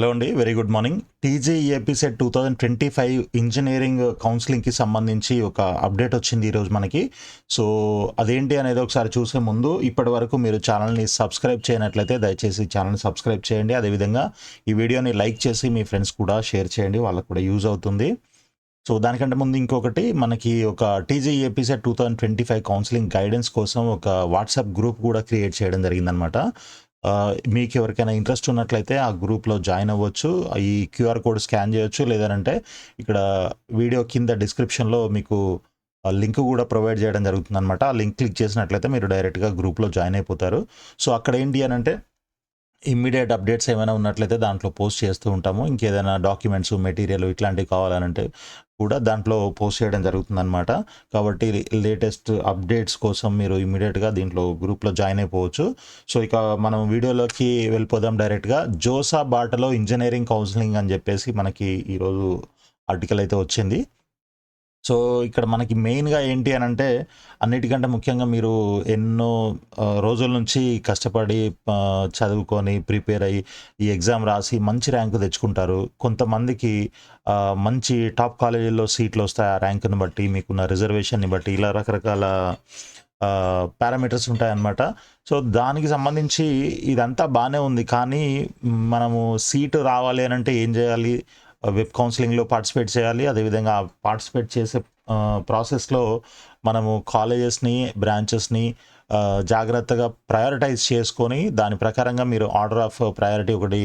Hello అండి very good morning. TG EAP CET two thousand twenty five engineering కౌన్సిలింగ్కి సంబంధించి ఒక update వచ్చింది ఈరోజు మనకి. సో అదేంటి అనేది ఒకసారి చూసే ముందు ఇప్పటి వరకు మీరు ఛానల్ని సబ్స్క్రైబ్ చేయనట్లయితే దయచేసి ఛానల్ని సబ్స్క్రైబ్ చేయండి. అదేవిధంగా ఈ వీడియోని లైక్ చేసి మీ ఫ్రెండ్స్ కూడా షేర్ చేయండి వాళ్ళకు కూడా యూజ్ అవుతుంది. సో దానికంటే ముందు ఇంకొకటి మనకి ఒక TG EAP CET two thousand twenty five counselling guidance కోసం ఒక వాట్సాప్ గ్రూప్ కూడా క్రియేట్ చేయడం జరిగిందనమాట. మీకు ఎవరికైనా ఇంట్రెస్ట్ ఉన్నట్లయితే ఆ గ్రూప్లో జాయిన్ అవ్వచ్చు. ఈ క్యూఆర్ కోడ్ స్కాన్ చేయొచ్చు. లేదంటే ఇక్కడ వీడియో కింద డిస్క్రిప్షన్లో మీకు లింక్ కూడా ప్రొవైడ్ చేయడం జరుగుతుంది అనమాట ఆ లింక్ క్లిక్ చేసినట్లయితే మీరు డైరెక్ట్గా గ్రూప్లో జాయిన్ అయిపోతారు. సో అక్కడ ఏంటి అని అంటే ఇమ్మీడియట్ అప్డేట్స్ ఏమైనా ఉన్నట్లయితే దాంట్లో పోస్ట్ చేస్తూ ఉంటాము. ఇంకేదైనా డాక్యుమెంట్స్ మెటీరియల్ ఇట్లాంటివి కావాలనంటే కూడా దాంట్లో పోస్ట్ చేయడం జరుగుతుందన్నమాట. కాబట్టి లేటెస్ట్ అప్డేట్స్ కోసం మీరు ఇమ్మీడియట్గా దీంట్లో గ్రూప్లో జాయిన్ అయిపోవచ్చు. సో ఇక మనం వీడియోలోకి వెళ్ళిపోదాం డైరెక్ట్గా. జోసా బాటలో ఇంజనీరింగ్ కౌన్సిలింగ్ అని చెప్పేసి మనకి ఈరోజు ఆర్టికల్ అయితే వచ్చింది. సో ఇక్కడ మనకి మెయిన్గా ఏంటి అని అంటే అన్నిటికంటే ముఖ్యంగా మీరు ఎన్నో రోజుల నుంచి కష్టపడి చదువుకొని ప్రిపేర్ అయ్యి ఈ ఎగ్జామ్ రాసి మంచి ర్యాంకు తెచ్చుకుంటారు. కొంతమందికి మంచి టాప్ కాలేజీల్లో సీట్లు వస్తాయి ఆ ర్యాంకుని బట్టి మీకున్న రిజర్వేషన్ని బట్టి ఇలా రకరకాల పారామీటర్స్ ఉంటాయన్నమాట. సో దానికి సంబంధించి ఇదంతా బాగానే ఉంది. కానీ మనము సీటు రావాలి అని అంటే ఏం చేయాలి? వెబ్ కౌన్సిలింగ్లో పార్టిసిపేట్ చేయాలి. అదేవిధంగా పార్టిసిపేట్ చేసే ప్రాసెస్లో మనము కాలేజెస్ని బ్రాంచెస్ని జాగ్రత్తగా ప్రయారిటైజ్ చేసుకొని దాని ప్రకారంగా మీరు ఆర్డర్ ఆఫ్ ప్రయారిటీ ఒకటి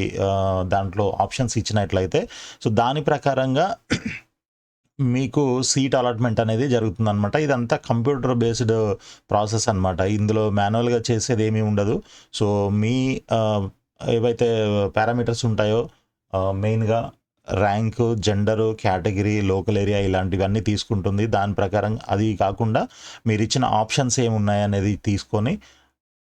దాంట్లో ఆప్షన్స్ ఇచ్చినట్లయితే సో దాని ప్రకారంగా మీకు సీట్ అలాట్మెంట్ అనేది జరుగుతుంది అనమాట ఇదంతా కంప్యూటర్ బేస్డ్ ప్రాసెస్ అనమాట ఇందులో మాన్యువల్గా చేసేది ఏమీ ఉండదు. సో మీ ఏవైతే పారామీటర్స్ ఉంటాయో మెయిన్గా rank gender category local area ఇలాంటివన్నీ తీసుకుంటుంది. దాని ప్రకారం అది కాకుండా మీరు ఇచ్చిన ఆప్షన్స్ ఏమున్నాయి అనేది తీసుకొని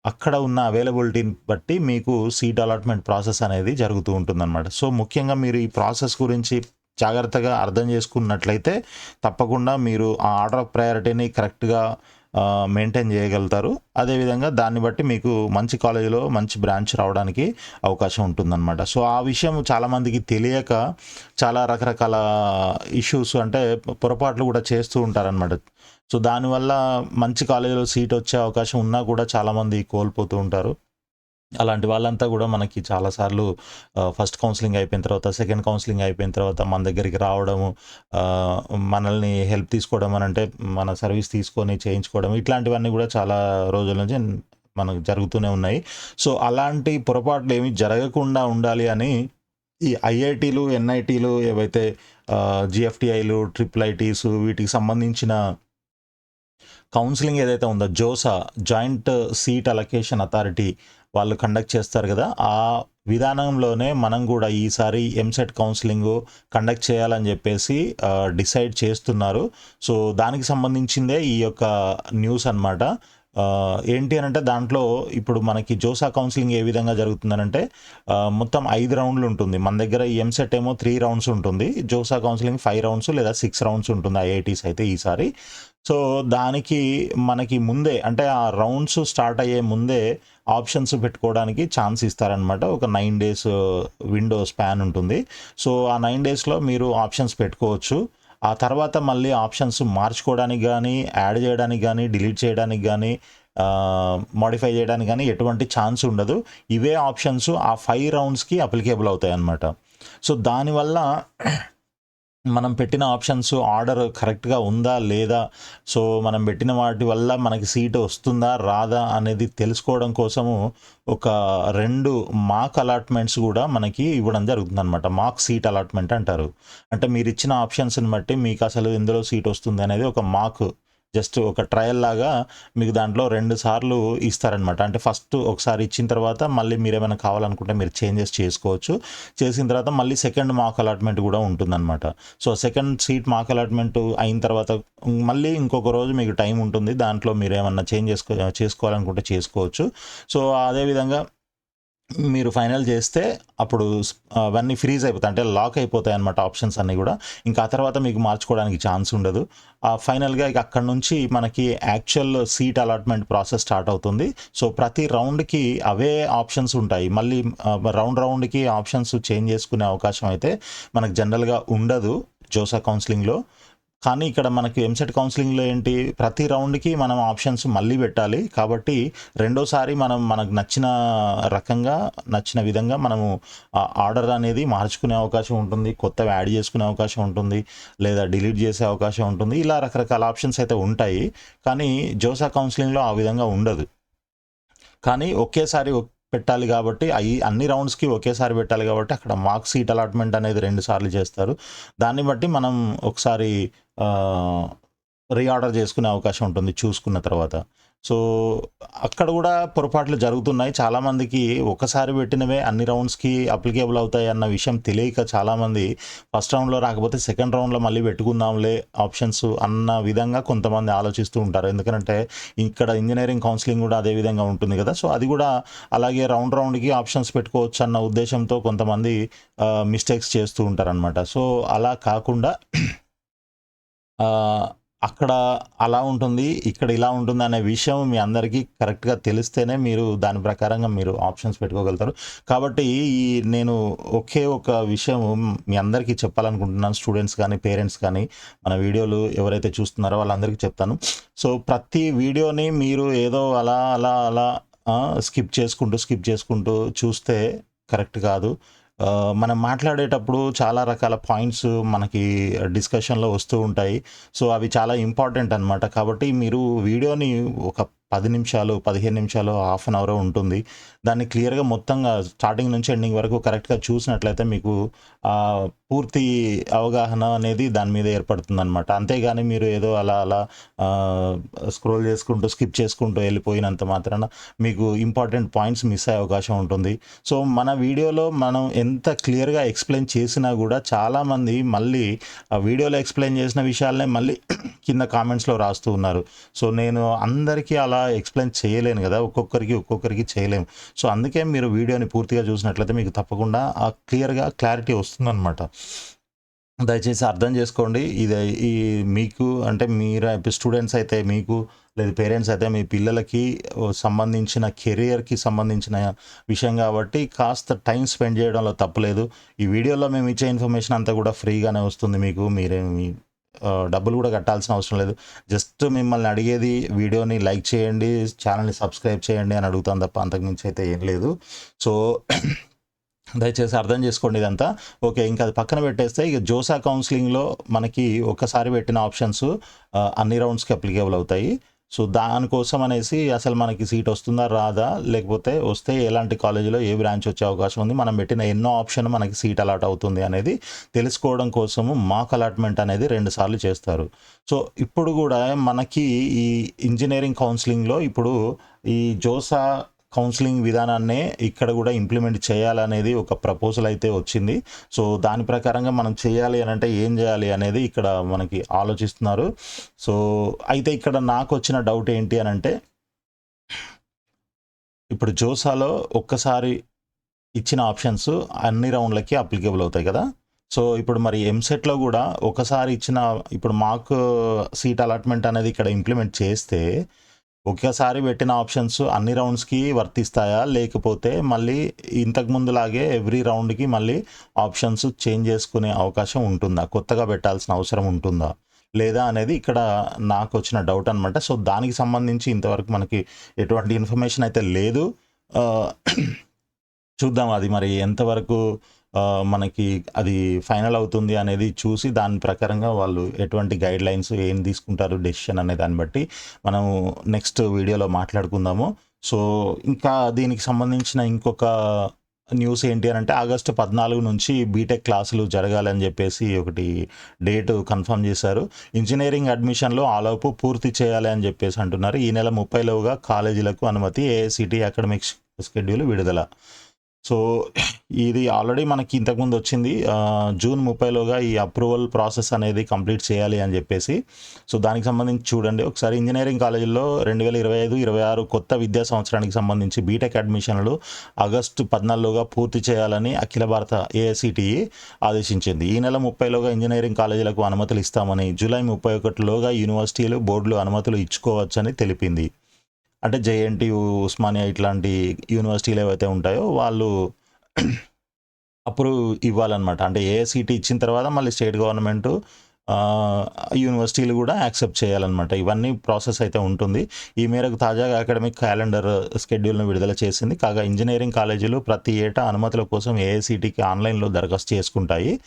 అక్కడ ఉన్న అవైలబిలిటీని బట్టి మీకు సీట్ అలాట్మెంట్ ప్రాసెస్ అనేది జరుగుతూ ఉంటుందన్నమాట. సో ముఖ్యంగా మీరు ఈ ప్రాసెస్ గురించి జాగ్రత్తగా అర్థం చేసుకున్నట్లయితే తప్పకుండా మీరు ఆ ఆర్డర్ ఆఫ్ ప్రయారిటీని కరెక్ట్గా మెయింటైన్ చేయగలుగుతారు. అదేవిధంగా దాన్ని బట్టి మీకు మంచి కాలేజీలో మంచి బ్రాంచ్ రావడానికి అవకాశం ఉంటుందన్నమాట. సో ఆ విషయం చాలామందికి తెలియక చాలా రకరకాల ఇష్యూస్ అంటే పొరపాట్లు కూడా చేస్తూ ఉంటారనమాట సో దానివల్ల మంచి కాలేజీలో సీట్ వచ్చే అవకాశం ఉన్నా కూడా చాలామంది కోల్పోతూ ఉంటారు. అలాంటి వాళ్ళంతా కూడా మనకి చాలాసార్లు ఫస్ట్ కౌన్సిలింగ్ అయిపోయిన తర్వాత సెకండ్ కౌన్సిలింగ్ అయిపోయిన తర్వాత మన దగ్గరికి రావడము మనల్ని హెల్ప్ తీసుకోవడం అని అంటే మన సర్వీస్ తీసుకొని చేయించుకోవడం ఇట్లాంటివన్నీ కూడా చాలా రోజుల నుంచి మనకు జరుగుతూనే ఉన్నాయి. సో అలాంటి పొరపాట్లు ఏమి జరగకుండా ఉండాలి అని ఈ ఐఐటీలు ఎన్ఐటీలు ఏవైతే జిఎఫ్టిఐలు ట్రిపుల్ ఐటీస్ వీటికి సంబంధించిన కౌన్సిలింగ్ ఏదైతే ఉందో JoSAA joint seat allocation authority వాళ్ళు కండక్ట్ చేస్తారు కదా ఆ విధానంలోనే మనం కూడా ఈసారి ఎంసెట్ కౌన్సిలింగ్ కండక్ట్ చేయాలని చెప్పేసి డిసైడ్ చేస్తున్నారు. సో దానికి సంబంధించిందే ఈ యొక్క న్యూస్ అన్నమాట. ఏంటి అని అంటే దాంట్లో ఇప్పుడు మనకి జోసా కౌన్సిలింగ్ ఏ విధంగా జరుగుతుందనంటే మొత్తం ఐదు రౌండ్లు ఉంటుంది. మన దగ్గర ఎంసెట్ ఏమో త్రీ రౌండ్స్ ఉంటుంది. జోసా కౌన్సిలింగ్ ఫైవ్ రౌండ్స్ లేదా సిక్స్ రౌండ్స్ ఉంటుంది ఐఐటీస్ అయితే ఈసారి. సో దానికి మనకి ముందే అంటే ఆ రౌండ్స్ స్టార్ట్ అయ్యే ముందే ఆప్షన్స్ పెట్టుకోవడానికి ఛాన్స్ ఇస్తారనమాట ఒక నైన్ డేస్ విండో స్పాన్ ఉంటుంది. సో ఆ నైన్ డేస్లో మీరు ఆప్షన్స్ పెట్టుకోవచ్చు. ఆ తర్వాత మళ్ళీ ఆప్షన్స్ మార్చుకోవడానికి కానీ యాడ్ చేయడానికి కానీ డిలీట్ చేయడానికి కానీ మాడిఫై చేయడానికి కానీ ఎటువంటి ఛాన్స్ ఉండదు. ఇవే ఆప్షన్స్ ఆ ఫైవ్ రౌండ్స్కి అప్లికేబుల్ అవుతాయి అన్నమాట సో దానివల్ల మనం పెట్టిన ఆప్షన్స్ ఆర్డర్ కరెక్ట్గా ఉందా లేదా? సో మనం పెట్టిన వాటి వల్ల మనకి సీట్ వస్తుందా రాదా అనేది తెలుసుకోవడం కోసము ఒక రెండు మాక్ అలాట్మెంట్స్ కూడా మనకి ఇవ్వడం జరుగుతుంది అనమాట మాక్ సీట్ అలాట్మెంట్ అంటారు. అంటే మీరు ఇచ్చిన ఆప్షన్స్ని బట్టి మీకు అసలు ఎందులో సీట్ వస్తుంది అనేది ఒక మాక్ జస్ట్ ఒక ట్రయల్ లాగా మీకు దాంట్లో రెండు సార్లు ఇస్తారనమాట అంటే ఫస్ట్ ఒకసారి ఇచ్చిన తర్వాత మళ్ళీ మీరు ఏమైనా కావాలనుకుంటే మీరు చేంజెస్ చేసుకోవచ్చు. చేసిన తర్వాత మళ్ళీ సెకండ్ మాక్ అలాట్మెంట్ కూడా ఉంటుందన్నమాట. So second seat mock allotment అయిన తర్వాత మళ్ళీ ఇంకొక రోజు మీకు టైం ఉంటుంది. దాంట్లో మీరు ఏమన్నా చేంజ్ చేసుకో చేసుకోవాలనుకుంటే చేసుకోవచ్చు. సో అదేవిధంగా మీరు ఫైనల్ చేస్తే అప్పుడు అవన్నీ ఫ్రీజ్ అయిపోతాయి. అంటే లాక్ అయిపోతాయి అన్నమాట ఆప్షన్స్ అన్నీ కూడా. ఇంకా ఆ తర్వాత మీకు మార్చుకోవడానికి ఛాన్స్ ఉండదు. ఆ ఫైనల్గా ఇక అక్కడ నుంచి మనకి actual seat allotment process start అవుతుంది. సో ప్రతి రౌండ్కి అవే ఆప్షన్స్ ఉంటాయి. మళ్ళీ రౌండ్ రౌండ్కి ఆప్షన్స్ చేంజ్ చేసుకునే అవకాశం అయితే మనకు జనరల్గా ఉండదు జోసా కౌన్సిలింగ్లో. కానీ ఇక్కడ మనకి ఎంసెట్ కౌన్సిలింగ్లో ఏంటి? ప్రతి రౌండ్కి మనం ఆప్షన్స్ మళ్ళీ పెట్టాలి. కాబట్టి రెండోసారి మనం మనకు నచ్చిన రకంగా నచ్చిన విధంగా మనము ఆర్డర్ అనేది మార్చుకునే అవకాశం ఉంటుంది. కొత్తవి యాడ్ చేసుకునే అవకాశం ఉంటుంది. లేదా డిలీట్ చేసే అవకాశం ఉంటుంది. ఇలా రకరకాల ఆప్షన్స్ అయితే ఉంటాయి. కానీ జోసా కౌన్సిలింగ్లో ఆ విధంగా ఉండదు. కానీ ఒకేసారి పెట్టాలి కాబట్టి అవి అన్ని రౌండ్స్కి ఒకేసారి పెట్టాలి కాబట్టి అక్కడ మార్క్ సీట్ అలాట్మెంట్ అనేది రెండు సార్లు చేస్తారు. దాన్ని బట్టి మనం ఒకసారి రీఆర్డర్ చేసుకునే అవకాశం ఉంటుంది చూసుకున్న తర్వాత. సో అక్కడ కూడా పొరపాట్లు జరుగుతున్నాయి. చాలామందికి ఒకసారి పెట్టినవే అన్ని రౌండ్స్కి అప్లికేబుల్ అవుతాయి అన్న విషయం తెలియక చాలామంది ఫస్ట్ రౌండ్లో రాకపోతే సెకండ్ రౌండ్లో మళ్ళీ పెట్టుకుందాంలే ఆప్షన్స్ అన్న విధంగా కొంతమంది ఆలోచిస్తూ ఉంటారు. ఎందుకంటే ఇక్కడ ఇంజనీరింగ్ కౌన్సిలింగ్ కూడా అదే విధంగా ఉంటుంది కదా. సో అది కూడా అలాగే రౌండ్ రౌండ్కి ఆప్షన్స్ పెట్టుకోవచ్చు అన్న ఉద్దేశంతో కొంతమంది మిస్టేక్స్ చేస్తూ ఉంటారనమాట సో అలా కాకుండా అక్కడ అలా ఉంటుంది ఇక్కడ ఇలా ఉంటుంది అనే విషయం మీ అందరికీ కరెక్ట్గా తెలిస్తేనే మీరు దాని ప్రకారంగా మీరు ఆప్షన్స్ పెట్టుకోగలుగుతారు. కాబట్టి ఈ నేను ఒకే ఒక విషయం మీ అందరికీ చెప్పాలనుకుంటున్నాను స్టూడెంట్స్ కానీ పేరెంట్స్ కానీ మన వీడియోలు ఎవరైతే చూస్తున్నారో వాళ్ళందరికీ చెప్తాను. సో ప్రతి వీడియోని మీరు ఏదో అలా అలా అలా స్కిప్ చేసుకుంటూ స్కిప్ చేసుకుంటూ చూస్తే కరెక్ట్ కాదు. మనం మాట్లాడేటప్పుడు చాలా రకాల పాయింట్స్ మనకి డిస్కషన్లో వస్తూ ఉంటాయి. సో అవి చాలా ఇంపార్టెంట్ అనమాట కాబట్టి మీరు వీడియోని ఒక పది నిమిషాలు పదిహేను నిమిషాలు హాఫ్ అన్ అవర్ ఉంటుంది. దాన్ని క్లియర్గా మొత్తంగా స్టార్టింగ్ నుంచి ఎండింగ్ వరకు కరెక్ట్గా చూసినట్లయితే మీకు పూర్తి అవగాహన అనేది దాని మీద ఏర్పడుతుంది అనమాట అంతేగాని మీరు ఏదో అలా అలా స్క్రోల్ చేసుకుంటూ స్కిప్ చేసుకుంటూ వెళ్ళిపోయినంత మాత్రాన మీకు ఇంపార్టెంట్ పాయింట్స్ మిస్ అయ్యే అవకాశం ఉంటుంది. సో మన వీడియోలో మనం ఎంత క్లియర్గా ఎక్స్ప్లెయిన్ చేసినా కూడా చాలామంది మళ్ళీ ఆ వీడియోలో ఎక్స్ప్లెయిన్ చేసిన విషయాలనే మళ్ళీ కింద కామెంట్స్లో రాస్తూ ఉన్నారు. సో నేను అందరికీ అలా ఎక్స్ప్లెయిన్ చేయలేను కదా. ఒక్కొక్కరికి ఒక్కొక్కరికి చేయలేము. సో అందుకే మీరు వీడియోని పూర్తిగా చూసినట్లయితే మీకు తప్పకుండా ఆ క్లియర్గా క్లారిటీ వస్తుందన్నమాట. దయచేసి అర్థం చేసుకోండి. ఇది ఈ మీకు అంటే మీరు స్టూడెంట్స్ అయితే మీకు లేదా పేరెంట్స్ అయితే మీ పిల్లలకి సంబంధించిన కెరియర్కి సంబంధించిన విషయం కాబట్టి కాస్త టైం స్పెండ్ చేయడంలో తప్పలేదు ఈ వీడియోలో మేము ఇచ్చే ఇన్ఫర్మేషన్ అంతా కూడా ఫ్రీగానే వస్తుంది మీకు. మీరేమి మీ డబ్బులు కూడా కట్టాల్సిన అవసరం లేదు. జస్ట్ మిమ్మల్ని అడిగేది వీడియోని లైక్ చేయండి ఛానల్ని సబ్స్క్రైబ్ చేయండి అని అడుగుతాం తప్ప అంతకుమించి అయితే ఏం లేదు. సో దయచేసి అర్థం చేసుకోండి ఇదంతా. ఓకే ఇంకా అది పక్కన పెట్టేస్తే ఇక జోసా కౌన్సిలింగ్లో మనకి ఒకసారి పెట్టిన ఆప్షన్స్ అన్ని రౌండ్స్కి అప్లికేబుల్ అవుతాయి. సో దానికోసం అనేసి అసలు మనకి సీట్ వస్తుందా రాదా? లేకపోతే వస్తే ఎలాంటి కాలేజీలో ఏ బ్రాంచ్ వచ్చే అవకాశం ఉంది? మనం పెట్టిన ఎన్నో ఆప్షన్ మనకి సీట్ అలాట్ అవుతుంది అనేది తెలుసుకోవడం కోసము మాక్ అలాట్మెంట్ అనేది రెండుసార్లు చేస్తారు. సో ఇప్పుడు కూడా మనకి ఈ ఇంజనీరింగ్ కౌన్సిలింగ్లో ఇప్పుడు ఈ జోసా కౌన్సిలింగ్ విధానాన్నే ఇక్కడ కూడా ఇంప్లిమెంట్ చేయాలనేది ఒక ప్రపోజల్ అయితే వచ్చింది. సో దాని ప్రకారంగా మనం చేయాలి అని అంటే ఏం చేయాలి అనేది ఇక్కడ మనకి ఆలోచిస్తున్నారు. సో అయితే ఇక్కడ నాకు వచ్చిన డౌట్ ఏంటి అని అంటే ఇప్పుడు జోసాలో ఒక్కసారి ఇచ్చిన ఆప్షన్స్ అన్ని రౌండ్లకి అప్లికేబుల్ అవుతాయి కదా. సో ఇప్పుడు మరి ఎంసెట్లో కూడా ఒకసారి ఇచ్చిన ఇప్పుడు మాకు సీట్ అలాట్మెంట్ అనేది ఇక్కడ ఇంప్లిమెంట్ చేస్తే ఒకేసారి పెట్టిన ఆప్షన్స్ అన్ని రౌండ్స్కి వర్తిస్తాయా? లేకపోతే మళ్ళీ ఇంతకుముందులాగే ఎవ్రీ రౌండ్కి మళ్ళీ ఆప్షన్స్ చేంజ్ చేసుకునే అవకాశం ఉంటుందా? కొత్తగా పెట్టాల్సిన అవసరం ఉంటుందా? లేదా అనేది ఇక్కడ నాకు వచ్చిన డౌట్ అనమాట సో దానికి సంబంధించి ఇంతవరకు మనకి ఎటువంటి ఇన్ఫర్మేషన్ అయితే లేదు. చూద్దాం అది మరి ఎంతవరకు మనకి అది ఫైనల్ అవుతుంది అనేది చూసి దాని ప్రకారంగా వాళ్ళు ఎటువంటి గైడ్ లైన్స్ ఏం తీసుకుంటారు డెసిషన్ అనే దాన్ని బట్టి మనం నెక్స్ట్ వీడియోలో మాట్లాడుకుందాము. సో ఇంకా దీనికి సంబంధించిన ఇంకొక న్యూస్ ఏంటి అని అంటే ఆగస్టు పద్నాలుగు నుంచి బీటెక్ క్లాసులు జరగాలని చెప్పేసి ఒకటి డేట్ కన్ఫర్మ్ చేశారు. ఇంజనీరింగ్ అడ్మిషన్లో ఆలోపు పూర్తి చేయాలి అని చెప్పేసి అంటున్నారు. ఈ నెల ముప్పైలోగా కాలేజీలకు అనుమతి ఏఐసిటి అకాడమిక్ షెడ్యూల్ విడుదల. సో ఇది ఆల్రెడీ మనకి ఇంతకుముందు వచ్చింది జూన్ ముప్పైలోగా ఈ అప్రూవల్ ప్రాసెస్ అనేది కంప్లీట్ చేయాలి అని చెప్పేసి. సో దానికి సంబంధించి చూడండి ఒకసారి ఇంజనీరింగ్ కాలేజీలో రెండు వేల ఇరవై ఐదు ఇరవై ఆరు కొత్త విద్యా సంవత్సరానికి సంబంధించి బీటెక్ అడ్మిషన్లు ఆగస్టు పద్నాలుగులోగా పూర్తి చేయాలని అఖిల భారత ఏఐసిటిఈ ఆదేశించింది. ఈ నెల ముప్పైలోగా ఇంజనీరింగ్ కాలేజీలకు అనుమతులు ఇస్తామని జూలై ముప్పై ఒకటిలోగా యూనివర్సిటీలు బోర్డులు అనుమతులు ఇచ్చుకోవచ్చని తెలిపింది. అంటే జేఎన్టీయు ఉస్మానియా ఇట్లాంటి యూనివర్సిటీలు ఏవైతే ఉంటాయో వాళ్ళు అప్రూవ్ ఇవ్వాలన్నమాట. అంటే ఏఐసిటి ఇచ్చిన తర్వాత మళ్ళీ స్టేట్ గవర్నమెంట్ యూనివర్సిటీలు కూడా యాక్సెప్ట్ చేయాలన్నమాట. ఇవన్నీ ప్రాసెస్ అయితే ఉంటుంది. ఈ మేరకు తాజాగా అకాడమిక్ క్యాలెండర్ స్కెడ్యూల్ను విడుదల చేసింది. కాగా ఇంజనీరింగ్ కాలేజీలు ప్రతి ఏటా అనుమతుల కోసం ఏఐసిటికి ఆన్లైన్లో దరఖాస్తు చేసుకుంటాయి.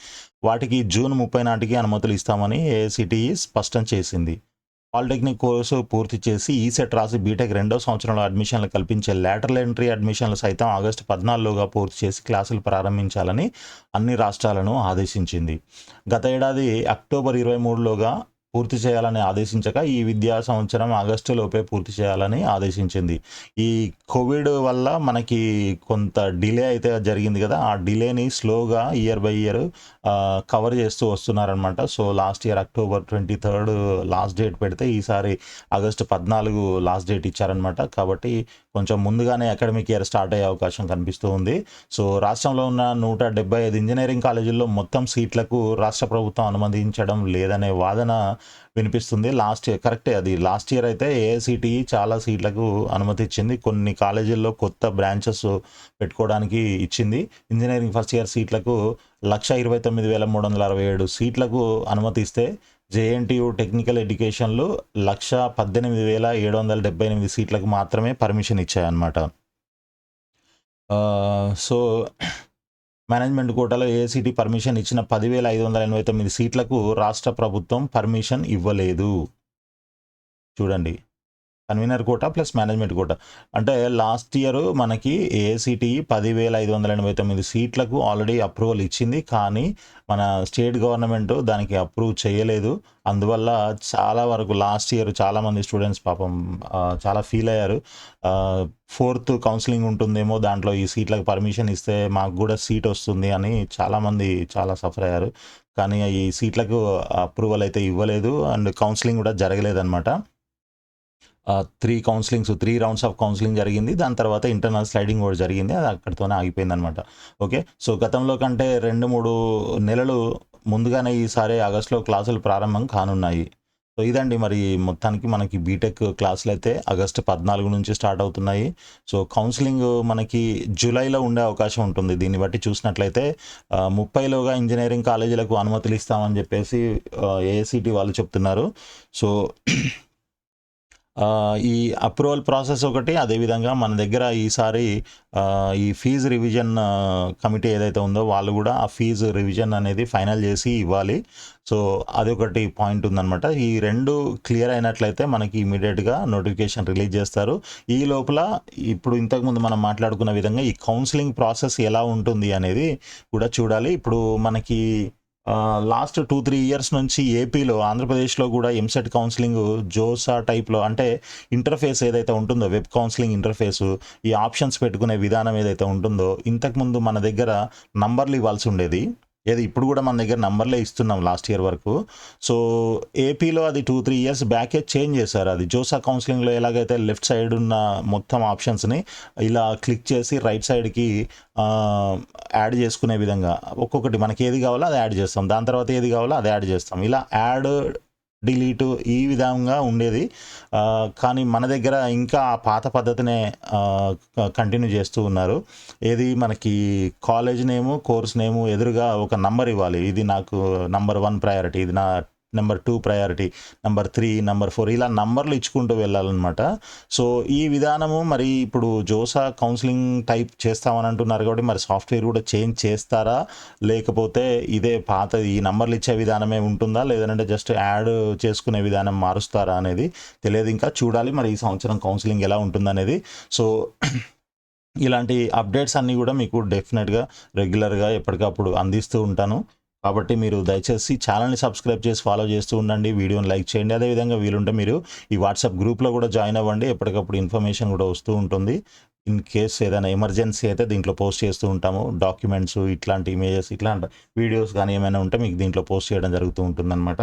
వాటికి జూన్ ముప్పై నాటికి అనుమతులు ఇస్తామని ఏఐసిటిఈ స్పష్టం చేసింది. పాలిటెక్నిక్ కోర్సు పూర్తి చేసి ఈసెట్ రాసి బీటెక్ రెండో సంవత్సరంలో అడ్మిషన్లు కల్పించే లేటరల్ ఎంట్రీ అడ్మిషన్లు సైతం ఆగస్టు పద్నాలుగులోగా పూర్తి చేసి క్లాసులు ప్రారంభించాలని అన్ని రాష్ట్రాలను ఆదేశించింది. గత ఏడాది అక్టోబర్ ఇరవై మూడులోగా పూర్తి చేయాలని ఆదేశించక ఈ విద్యా సంవత్సరం ఆగస్టులోపే పూర్తి చేయాలని ఆదేశించింది. ఈ కోవిడ్ వల్ల మనకి కొంత డిలే అయితే జరిగింది కదా ఆ డిలేని స్లోగా ఇయర్ బై ఇయర్ కవర్ చేస్తూ వస్తున్నారనమాట so last year October twenty third last date పెడితే ఈసారి ఆగస్టు పద్నాలుగు లాస్ట్ డేట్ ఇచ్చారనమాట కాబట్టి కొంచెం ముందుగానే అకాడమిక్ ఇయర్ స్టార్ట్ అయ్యే అవకాశం కనిపిస్తూ ఉంది. సో రాష్ట్రంలో ఉన్న నూట డెబ్బై ఐదు ఇంజనీరింగ్ కాలేజీల్లో మొత్తం సీట్లకు రాష్ట్ర ప్రభుత్వం అనుమతించడం లేదనే వాదన వినిపిస్తుంది. లాస్ట్ ఇయర్ కరెక్టే అది. లాస్ట్ ఇయర్ అయితే ఏఐసిటిఈ చాలా సీట్లకు అనుమతి ఇచ్చింది కొన్ని కాలేజీల్లో కొత్త బ్రాంచెస్ పెట్టుకోవడానికి ఇచ్చింది. ఇంజనీరింగ్ ఫస్ట్ ఇయర్ సీట్లకు లక్ష ఇరవై తొమ్మిది వేల మూడు వందల అరవై ఏడు సీట్లకు అనుమతిస్తే జేఎన్టీయు టెక్నికల్ ఎడ్యుకేషన్లు లక్ష పద్దెనిమిది వేల ఏడు వందల డెబ్బై ఎనిమిది సీట్లకు మాత్రమే పర్మిషన్ ఇచ్చాయన్నమాట. సో మేనేజ్మెంట్ కోటాలో ఏసీటీ పర్మిషన్ ఇచ్చిన పదివేల ఐదు వందల ఎనభై తొమ్మిది సీట్లకు రాష్ట్ర ప్రభుత్వం పర్మిషన్ ఇవ్వలేదు. చూడండి. Convenor quota plus management quota. అంటే లాస్ట్ ఇయర్ మనకి ఏఐసిటి పదివేల ఐదు వందల ఎనభై తొమ్మిది సీట్లకు ఆల్రెడీ అప్రూవల్ ఇచ్చింది. కానీ మన స్టేట్ గవర్నమెంట్ దానికి అప్రూవ్ చేయలేదు. అందువల్ల చాలా వరకు లాస్ట్ ఇయర్ చాలామంది స్టూడెంట్స్ పాపం చాలా ఫీల్ అయ్యారు. ఫోర్త్ కౌన్సిలింగ్ ఉంటుందేమో దాంట్లో ఈ సీట్లకు పర్మిషన్ ఇస్తే మాకు కూడా సీట్ వస్తుంది అని చాలామంది చాలా సఫర్ అయ్యారు. కానీ ఈ సీట్లకు అప్రూవల్ అయితే ఇవ్వలేదు. అండ్ కౌన్సిలింగ్ కూడా జరగలేదన్నమాట. Three counsellings three rounds of counselling జరిగింది. దాని తర్వాత ఇంటర్నల్ స్లైడింగ్ కూడా జరిగింది. అది అక్కడితోనే ఆగిపోయింది అనమాట ఓకే సో గతంలో కంటే రెండు మూడు నెలలు ముందుగానే ఈసారి ఆగస్టులో క్లాసులు ప్రారంభం కానున్నాయి. సో ఇదండి మరి మొత్తానికి మనకి బీటెక్ క్లాసులు అయితే ఆగస్టు పద్నాలుగు నుంచి స్టార్ట్ అవుతున్నాయి. సో కౌన్సిలింగ్ మనకి జూలైలో ఉండే అవకాశం ఉంటుంది. దీన్ని బట్టి చూసినట్లయితే ముప్పైలోగా ఇంజనీరింగ్ కాలేజీలకు అనుమతులు ఇస్తామని చెప్పేసి ఏఐసిటి వాళ్ళు చెప్తున్నారు. సో ఈ అప్రూవల్ ప్రాసెస్ ఒకటి అదేవిధంగా మన దగ్గర ఈసారి ఈ ఫీజు రివిజన్ కమిటీ ఏదైతే ఉందో వాళ్ళు కూడా ఆ ఫీజు రివిజన్ అనేది ఫైనల్ చేసి ఇవ్వాలి. సో అదొకటి పాయింట్ ఉందన్నమాట. ఈ రెండు క్లియర్ అయినట్లయితే మనకి ఇమీడియట్గా నోటిఫికేషన్ రిలీజ్ చేస్తారు. ఈ లోపల ఇప్పుడు ఇంతకుముందు మనం మాట్లాడుకున్న విధంగా ఈ కౌన్సిలింగ్ ప్రాసెస్ ఎలా ఉంటుంది అనేది కూడా చూడాలి. ఇప్పుడు మనకి లాస్ట్ టూ త్రీ ఇయర్స్ నుంచి ఏపీలో ఆంధ్రప్రదేశ్లో కూడా ఎంసెట్ కౌన్సిలింగ్ జోసా టైప్లో అంటే ఇంటర్ఫేస్ ఏదైతే ఉంటుందో వెబ్ కౌన్సిలింగ్ ఇంటర్ఫేస్ ఈ ఆప్షన్స్ పెట్టుకునే విధానం ఏదైతే ఉంటుందో ఇంతకుముందు మన దగ్గర నంబర్లు ఇవ్వాల్సి ఉండేది. ఏది? ఇప్పుడు కూడా మన దగ్గర నంబర్లే ఇస్తున్నాం లాస్ట్ ఇయర్ వరకు. సో ఏపీలో అది టూ త్రీ ఇయర్స్ బ్యాకే చేంజ్ చేశారు. అది జోసా కౌన్సిలింగ్లో ఎలాగైతే లెఫ్ట్ సైడ్ ఉన్న మొత్తం ఆప్షన్స్ని ఇలా క్లిక్ చేసి రైట్ సైడ్కి యాడ్ చేసుకునే విధంగా ఒక్కొక్కటి మనకి ఏది కావాలో అది యాడ్ చేస్తాం. దాని తర్వాత ఏది కావాలో అది యాడ్ చేస్తాం. ఇలా యాడ్ డిలీట్ ఈ విధంగా ఉండేది. కానీ మన దగ్గర ఇంకా ఆ పాత పద్ధతినే కంటిన్యూ చేస్తూ ఉన్నారు. ఏది మనకి కాలేజ్ నేము కోర్స్ నేము ఎదురుగా ఒక నంబర్ ఇవ్వాలి. ఇది నాకు నంబర్ వన్ ప్రయారిటీ ఇది నా number two priority number three number four ఇలా నంబర్లు ఇచ్చుకుంటూ వెళ్ళాలన్నమాట. సో ఈ విధానము మరి ఇప్పుడు జోసా కౌన్సిలింగ్ టైప్ చేస్తామని అంటున్నారు కాబట్టి మరి సాఫ్ట్వేర్ కూడా చేంజ్ చేస్తారా? లేకపోతే ఇదే పాత ఈ నంబర్లు ఇచ్చే విధానమే ఉంటుందా? లేదంటే జస్ట్ యాడ్ చేసుకునే విధానం మారుస్తారా అనేది తెలియదు. ఇంకా చూడాలి మరి ఈ సంవత్సరం కౌన్సిలింగ్ ఎలా ఉంటుందనేది. సో ఇలాంటి అప్డేట్స్ అన్నీ కూడా మీకు డెఫినెట్గా రెగ్యులర్గా ఎప్పటికప్పుడు అందిస్తూ ఉంటాను. కాబట్టి మీరు దయచేసి ఛానల్ని సబ్స్క్రైబ్ చేసి ఫాలో చేస్తూ ఉండండి. వీడియోని లైక్ చేయండి. అదేవిధంగా వీలుంటే మీరు ఈ వాట్సాప్ గ్రూప్లో కూడా జాయిన్ అవ్వండి. ఎప్పటికప్పుడు ఇన్ఫర్మేషన్ కూడా వస్తూ ఉంటుంది. ఇన్ కేస్ ఏదైనా ఎమర్జెన్సీ అయితే దీంట్లో పోస్ట్ చేస్తూ ఉంటాము. డాక్యుమెంట్స్ ఇట్లాంటి ఇమేజెస్ ఇట్లాంటి వీడియోస్ కానీ ఏమైనా ఉంటే మీకు దీంట్లో పోస్ట్ చేయడం జరుగుతూ ఉంటుందన్నమాట.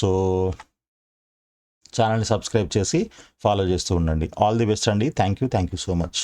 సో ఛానల్ని సబ్స్క్రైబ్ చేసి ఫాలో చేస్తూ ఉండండి. ఆల్ ది బెస్ట్ అండి. Thank you thank you so much